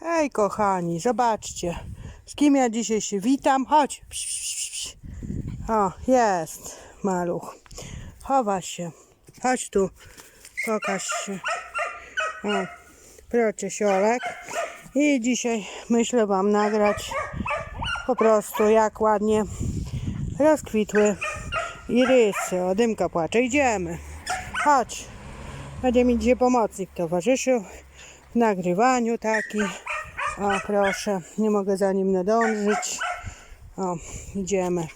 Hej, kochani, zobaczcie, z kim ja dzisiaj się witam. Chodź. Psz, psz, psz. O, jest maluch. Chowa się. Chodź tu, pokaż się. O, procie. I dzisiaj myślę Wam nagrać po prostu jak ładnie rozkwitły irysy. O, dymka płacze. Idziemy. Chodź. Będzie mi dzisiaj pomocnik towarzyszył w nagrywaniu taki. O, proszę, nie mogę za nim nadążyć. O, idziemy.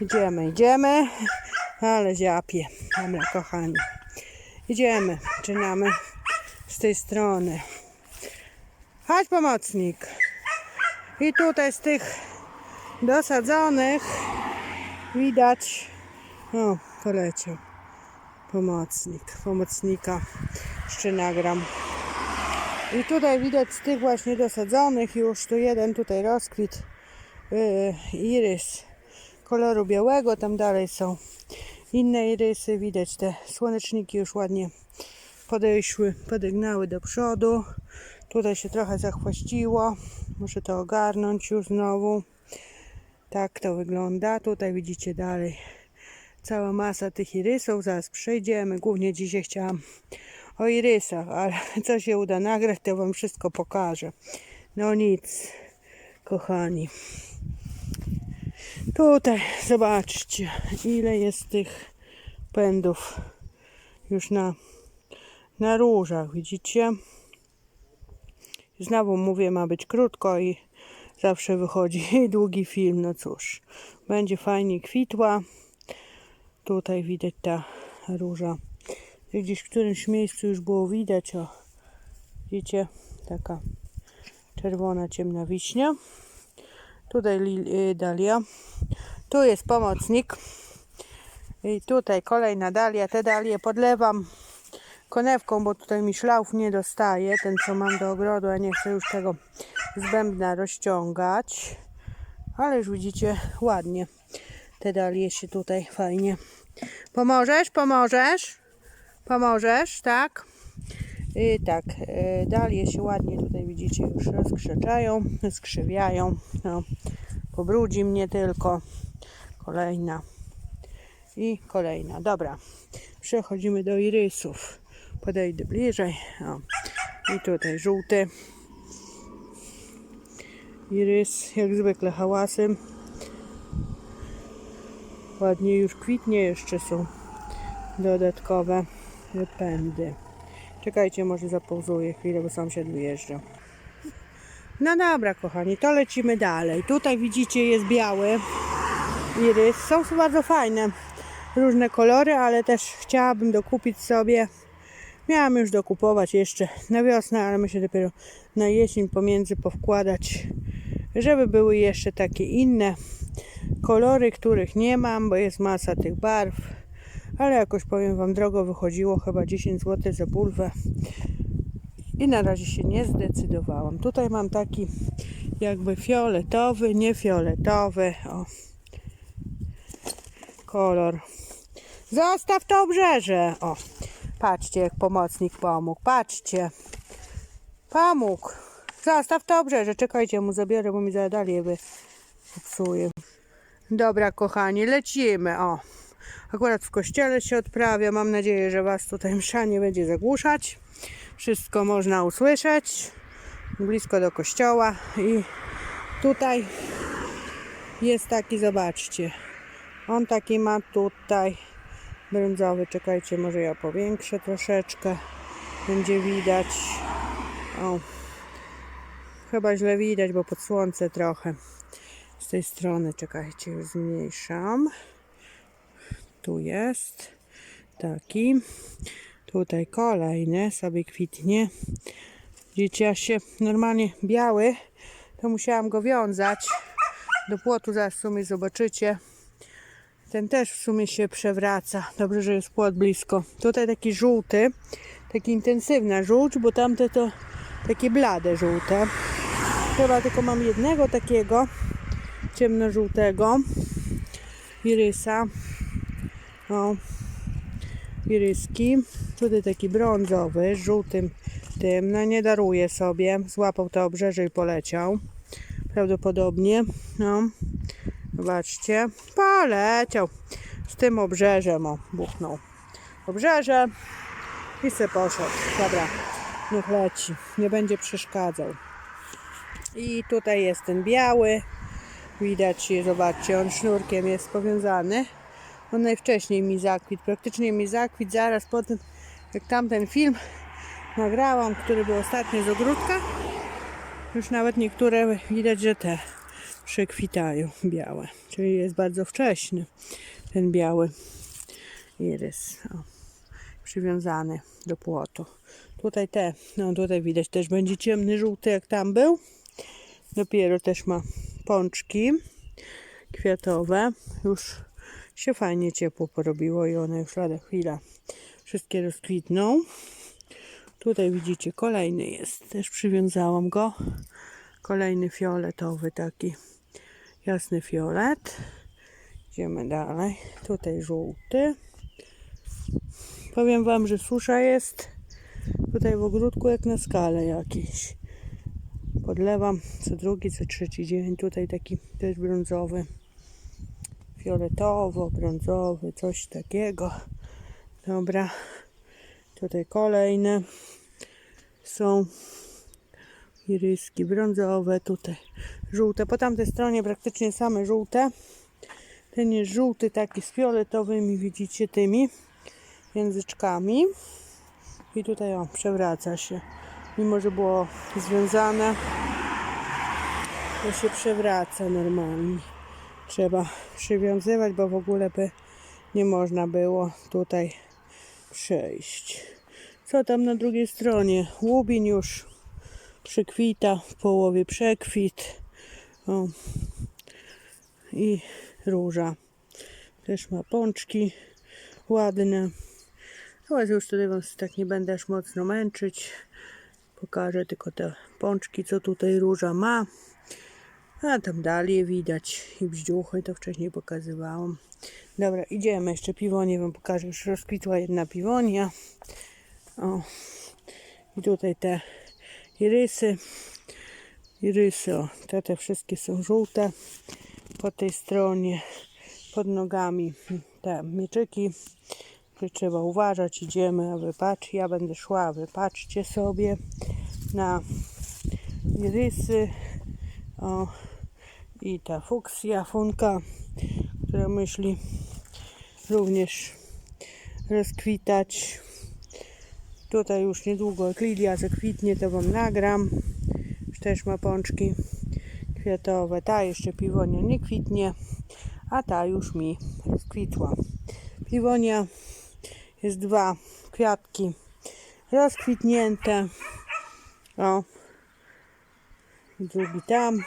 Idziemy, idziemy. Ale ziapie. Dobra, kochani. Idziemy. Zaczynamy z tej strony. Chodź, pomocnik. I tutaj z tych dosadzonych widać. O, poleciał. Pomocnik. Pomocnika. Jeszcze nagram. I tutaj widać z tych właśnie dosadzonych już tu jeden tutaj rozkwit yy, irys koloru białego, tam dalej są inne irysy, widać te słoneczniki już ładnie podejszły, podygnały do przodu. Tutaj się trochę zachwaściło, muszę to ogarnąć już znowu. Tak to wygląda. Tutaj widzicie dalej cała masa tych irysów. Zaraz przejdziemy. Głównie dzisiaj chciałam o irysach, ale co się uda nagrać, to Wam wszystko pokażę. No nic, kochani. Tutaj zobaczcie, ile jest tych pędów już na, na różach, widzicie? Znowu mówię, ma być krótko i zawsze wychodzi długi film. No cóż, będzie fajnie kwitła. Tutaj widać ta róża. Gdzieś w którymś miejscu już było widać, o, widzicie, taka czerwona, ciemna wiśnia. Tutaj y, dalia. Tu jest pomocnik. I tutaj kolejna dalia. Te dalie podlewam konewką, bo tutaj mi szlauf nie dostaje. Ten, co mam do ogrodu, a nie chcę już tego zbębna rozciągać. Ale już widzicie, ładnie te dalie się tutaj fajnie. Pomożesz? Pomożesz? Pomożesz, tak? I tak, e, dalie się ładnie tutaj widzicie już rozkrzeczają, skrzywiają. No, pobrudzi mnie tylko. Kolejna i kolejna. Dobra, przechodzimy do irysów. Podejdę bliżej. O. I tutaj żółty. Irys, jak zwykle hałasem. Ładnie już kwitnie, jeszcze są dodatkowe pędy. Czekajcie, może zapauzuję chwilę, bo sąsiad wyjeżdża. No dobra, kochani, to lecimy dalej. Tutaj widzicie, jest biały irys. Są bardzo fajne, różne kolory, ale też chciałabym dokupić sobie. Miałam już dokupować jeszcze na wiosnę, ale myślę dopiero na jesień pomiędzy powkładać, żeby były jeszcze takie inne kolory, których nie mam, bo jest masa tych barw. Ale jakoś powiem Wam, drogo wychodziło, chyba 10 zł za bulwę. I na razie się nie zdecydowałam. Tutaj mam taki jakby fioletowy, nie fioletowy. O. Kolor. Zostaw to obrzeże. O. Patrzcie, jak pomocnik pomógł. Patrzcie. Pomógł. Zostaw to obrzeże. Czekajcie, mu zabiorę, bo mi zadali by popsuje. Dobra, kochani, lecimy. O. Akurat w kościele się odprawia. Mam nadzieję, że Was tutaj msza nie będzie zagłuszać. Wszystko można usłyszeć. Blisko do kościoła. I tutaj jest taki, zobaczcie. On taki ma tutaj brązowy. Czekajcie, może ja powiększę troszeczkę. Będzie widać. O. Chyba źle widać, bo pod słońce trochę. Z tej strony, czekajcie, już zmniejszam. Tu jest taki. Tutaj kolejny sobie kwitnie. Widzicie, ja się normalnie biały, to musiałam go wiązać do płotu. Zaraz w sumie zobaczycie. Ten też w sumie się przewraca. Dobrze, że jest płot blisko. Tutaj taki żółty, taki intensywna żółć, bo tamte to takie blade żółte. Chyba tylko mam jednego takiego ciemnożółtego irysa. O, iryski. Tutaj taki brązowy z żółtym tym, no nie daruje sobie. Złapał to obrzeże i poleciał. Prawdopodobnie. No. Zobaczcie. Poleciał. Z tym obrzeżem, o, buchnął. Obrzeże i se poszedł. Dobra, niech leci. Nie będzie przeszkadzał. I tutaj jest ten biały. Widać, zobaczcie, on sznurkiem jest powiązany. On najwcześniej mi zakwitł, praktycznie mi zakwitł zaraz po tym, jak tamten film nagrałam, który był ostatnio z ogródka. Już nawet niektóre widać, że te przekwitają białe, czyli jest bardzo wcześny ten biały irys. O, przywiązany do płotu. Tutaj te, no tutaj widać też będzie ciemny żółty jak tam był. Dopiero też ma pączki kwiatowe. Już się fajnie ciepło porobiło i one już lada chwila wszystkie rozkwitną. Tutaj widzicie kolejny jest, też przywiązałam go. Kolejny fioletowy taki jasny fiolet. Idziemy dalej. Tutaj żółty. Powiem wam, że susza jest tutaj w ogródku jak na skale jakiś. Podlewam co drugi, co trzeci dzień. Tutaj taki też brązowy. Fioletowo, brązowy, coś takiego. Dobra. Tutaj kolejne są iryski brązowe, tutaj żółte. Po tamtej stronie praktycznie same żółte. Ten jest żółty taki z fioletowymi, widzicie tymi języczkami. I tutaj o, przewraca się. Mimo, że było związane, to się przewraca normalnie. Trzeba przywiązywać, bo w ogóle by nie można było tutaj przejść. Co tam na drugiej stronie? Łubin już przykwita, w połowie przekwit. O. I róża. Też ma pączki ładne. Teraz już tutaj was tak nie będę aż mocno męczyć. Pokażę tylko te pączki, co tutaj róża ma. A tam dalej widać i bździuchy, to wcześniej pokazywałam. Dobra, idziemy. Jeszcze piwonię wam pokażę. Już rozkwitła jedna piwonia. O. I tutaj te irysy. Irysy, o, te, te wszystkie są żółte. Po tej stronie, pod nogami te mieczyki. Trzeba uważać, idziemy, a wy patrz, ja będę szła, wy patrzcie sobie na irysy. O, i ta fuksja, funka, która myśli również rozkwitać. Tutaj już niedługo jak lilia zakwitnie, to wam nagram. Już też ma pączki kwiatowe. Ta jeszcze piwonia nie kwitnie, a ta już mi rozkwitła. Piwonia jest dwa kwiatki rozkwitnięte. O, drugi tam.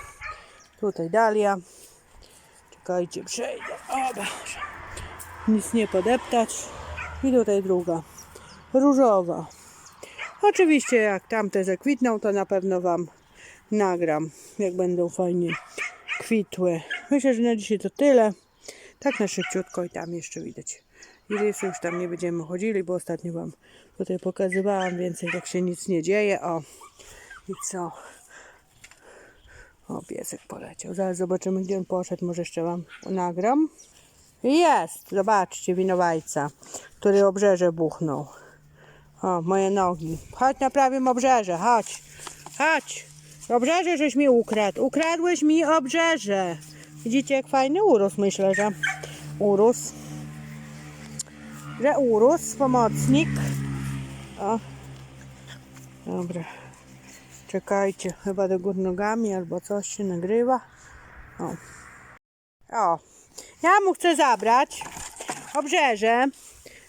Tutaj dalia. Czekajcie, przejdę. O Boże. Nic nie podeptać. I tutaj druga. Różowa. Oczywiście jak tamte zakwitną, to na pewno Wam nagram, jak będą fajnie kwitły. Myślę, że na dzisiaj to tyle. Tak na szybciutko i tam jeszcze widać. Irisy już tam nie będziemy chodzili, bo ostatnio Wam tutaj pokazywałam, więcej tak się nic nie dzieje. O, i co? O, piesek poleciał. Zaraz zobaczymy, gdzie on poszedł. Może jeszcze Wam nagram. Jest! Zobaczcie, winowajca, który obrzeże buchnął. O, moje nogi. Chodź na prawym obrzeże, chodź. Chodź. Obrzeże żeś mi ukradł. Ukradłeś mi obrzeże. Widzicie, jak fajny urósł, myślę, że urósł. Że urósł, pomocnik. O. Dobra. Czekajcie, chyba do gór nogami albo coś się nagrywa. O. O. Ja mu chcę zabrać obrzeże,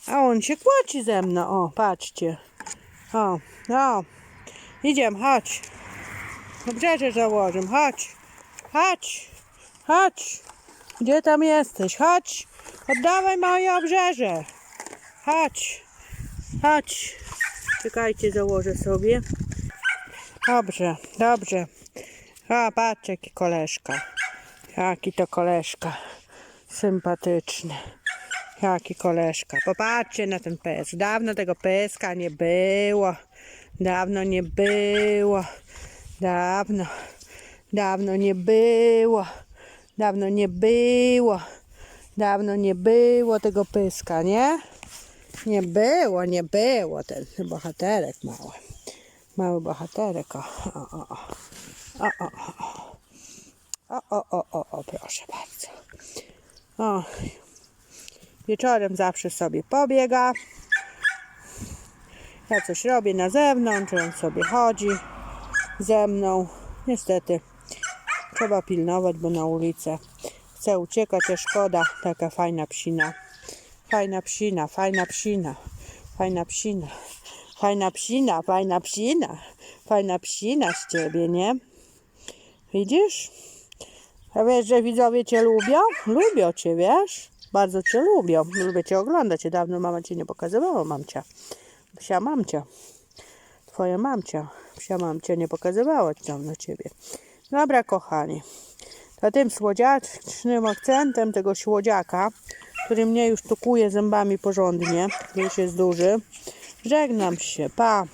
a on się kłoci ze mną. O, patrzcie. O, o. Idziemy, chodź. Obrzeże założę, chodź. Chodź. Chodź. Gdzie tam jesteś? Chodź. Oddawaj moje obrzeże. Chodź. Chodź. Czekajcie, założę sobie. Dobrze, dobrze. A, patrz, jaki koleżka. Jaki to koleżka. Sympatyczny. Jaki koleżka. Popatrzcie na ten pes. Dawno tego peska nie było. Dawno nie było. Dawno. Dawno nie było. Dawno nie było. Dawno nie było tego pyska, nie? Nie było, nie było ten bohaterek mały. Mały bohaterek, o, o, o, o. O, o, o, o. O, o, o, proszę bardzo. O. Wieczorem zawsze sobie pobiega. Ja coś robię na zewnątrz, on sobie chodzi ze mną. Niestety trzeba pilnować, bo na ulicę chce uciekać, a szkoda. Taka fajna psina. Fajna psina, fajna psina, fajna psina, fajna psina, fajna psina, fajna psina z ciebie, nie? Widzisz? A wiesz, że widzowie cię lubią? Lubią cię, wiesz? Bardzo cię lubią. Lubię cię oglądać. Dawno mama cię nie pokazywała, mamcia. Psia mamcia. Twoja mamcia. Psia mamcia nie pokazywała dawno ciebie. Dobra, kochani. To tym słodziacznym akcentem tego słodziaka, który mnie już tukuje zębami porządnie, już jest duży, żegnam się. Pa!